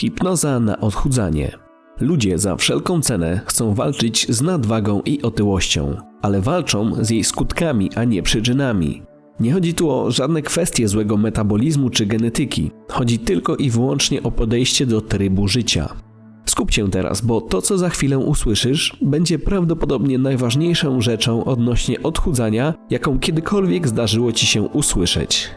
Hipnoza na odchudzanie. Ludzie za wszelką cenę chcą walczyć z nadwagą i otyłością, ale walczą z jej skutkami, a nie przyczynami. Nie chodzi tu o żadne kwestie złego metabolizmu czy genetyki. Chodzi tylko i wyłącznie o podejście do trybu życia. Skup się teraz, bo to, co za chwilę usłyszysz, będzie prawdopodobnie najważniejszą rzeczą odnośnie odchudzania, jaką kiedykolwiek zdarzyło ci się usłyszeć.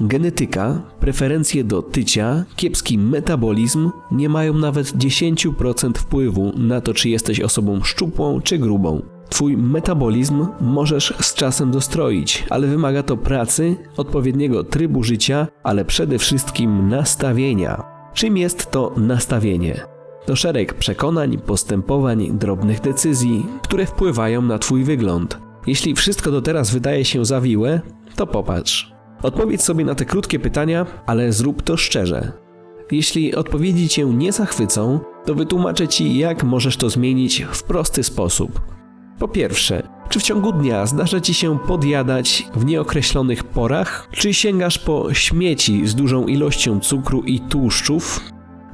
Genetyka, preferencje do tycia, kiepski metabolizm nie mają nawet 10% wpływu na to, czy jesteś osobą szczupłą czy grubą. Twój metabolizm możesz z czasem dostroić, ale wymaga to pracy, odpowiedniego trybu życia, ale przede wszystkim nastawienia. Czym jest to nastawienie? To szereg przekonań, postępowań, drobnych decyzji, które wpływają na Twój wygląd. Jeśli wszystko do teraz wydaje się zawiłe, to popatrz. Odpowiedz sobie na te krótkie pytania, ale zrób to szczerze. Jeśli odpowiedzi Cię nie zachwycą, to wytłumaczę Ci, jak możesz to zmienić w prosty sposób. Po pierwsze, czy w ciągu dnia zdarza Ci się podjadać w nieokreślonych porach? Czy sięgasz po śmieci z dużą ilością cukru i tłuszczów?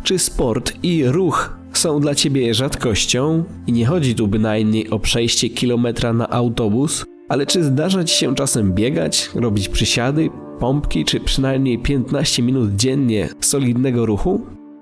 Czy sport i ruch są dla Ciebie rzadkością? I nie chodzi tu bynajmniej o przejście kilometra na autobus, ale czy zdarza Ci się czasem biegać, robić przysiady, pompki, czy przynajmniej 15 minut dziennie solidnego ruchu?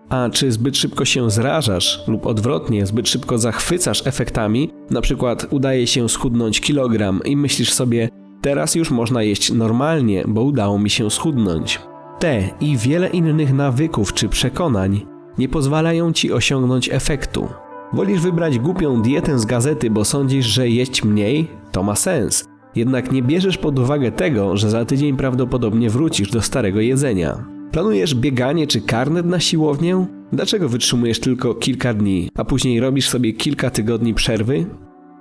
A czy zbyt szybko się zrażasz lub odwrotnie, zbyt szybko zachwycasz efektami? Na przykład udaje się schudnąć kilogram i myślisz sobie, teraz już można jeść normalnie, bo udało mi się schudnąć. Te i wiele innych nawyków czy przekonań nie pozwalają ci osiągnąć efektu. Wolisz wybrać głupią dietę z gazety, bo sądzisz, że jeść mniej to ma sens. Jednak nie bierzesz pod uwagę tego, że za tydzień prawdopodobnie wrócisz do starego jedzenia. Planujesz bieganie czy karnet na siłownię? Dlaczego wytrzymujesz tylko kilka dni, a później robisz sobie kilka tygodni przerwy?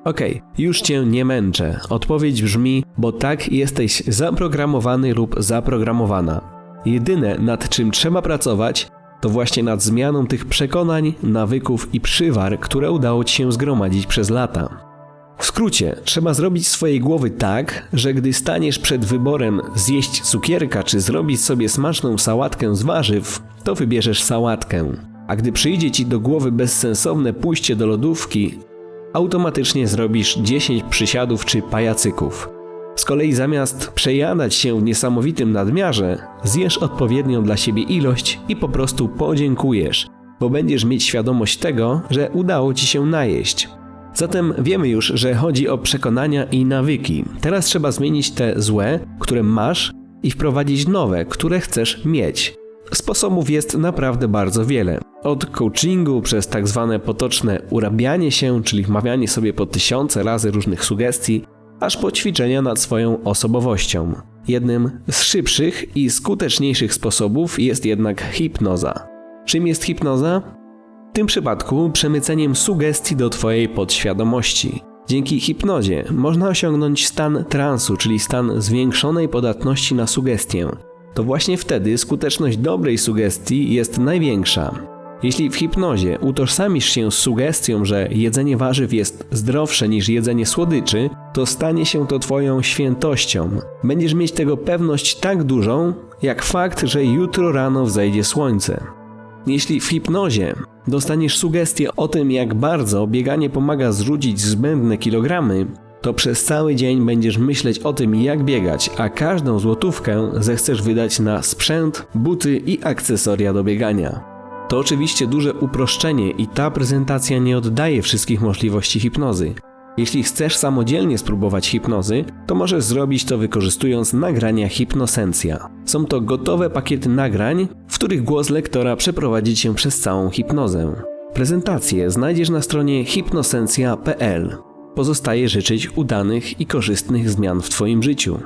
Okej, już cię nie męczę. Odpowiedź brzmi, bo tak jesteś zaprogramowany lub zaprogramowana. Jedyne nad czym trzeba pracować, to właśnie nad zmianą tych przekonań, nawyków i przywar, które udało ci się zgromadzić przez lata. W skrócie, trzeba zrobić swojej głowy tak, że gdy staniesz przed wyborem zjeść cukierka czy zrobić sobie smaczną sałatkę z warzyw, to wybierzesz sałatkę. A gdy przyjdzie ci do głowy bezsensowne pójście do lodówki, automatycznie zrobisz 10 przysiadów czy pajacyków. Z kolei zamiast przejadać się w niesamowitym nadmiarze, zjesz odpowiednią dla siebie ilość i po prostu podziękujesz, bo będziesz mieć świadomość tego, że udało ci się najeść. Zatem wiemy już, że chodzi o przekonania i nawyki. Teraz trzeba zmienić te złe, które masz, i wprowadzić nowe, które chcesz mieć. Sposobów jest naprawdę bardzo wiele. Od coachingu przez tak zwane potoczne urabianie się, czyli wmawianie sobie po tysiące razy różnych sugestii, aż po ćwiczenia nad swoją osobowością. Jednym z szybszych i skuteczniejszych sposobów jest jednak hipnoza. Czym jest hipnoza? W tym przypadku przemyceniem sugestii do Twojej podświadomości. Dzięki hipnozie można osiągnąć stan transu, czyli stan zwiększonej podatności na sugestię. To właśnie wtedy skuteczność dobrej sugestii jest największa. Jeśli w hipnozie utożsamisz się z sugestią, że jedzenie warzyw jest zdrowsze niż jedzenie słodyczy, to stanie się to Twoją świętością. Będziesz mieć tego pewność tak dużą, jak fakt, że jutro rano wzejdzie słońce. Jeśli w hipnozie dostaniesz sugestię o tym, jak bardzo bieganie pomaga zrzucić zbędne kilogramy, to przez cały dzień będziesz myśleć o tym, jak biegać, a każdą złotówkę zechcesz wydać na sprzęt, buty i akcesoria do biegania. To oczywiście duże uproszczenie i ta prezentacja nie oddaje wszystkich możliwości hipnozy. Jeśli chcesz samodzielnie spróbować hipnozy, to możesz zrobić to wykorzystując nagrania Hipnosencja. Są to gotowe pakiety nagrań, których głos lektora przeprowadzi cię przez całą hipnozę. Prezentację znajdziesz na stronie hipnosencja.pl. Pozostaje życzyć udanych i korzystnych zmian w Twoim życiu.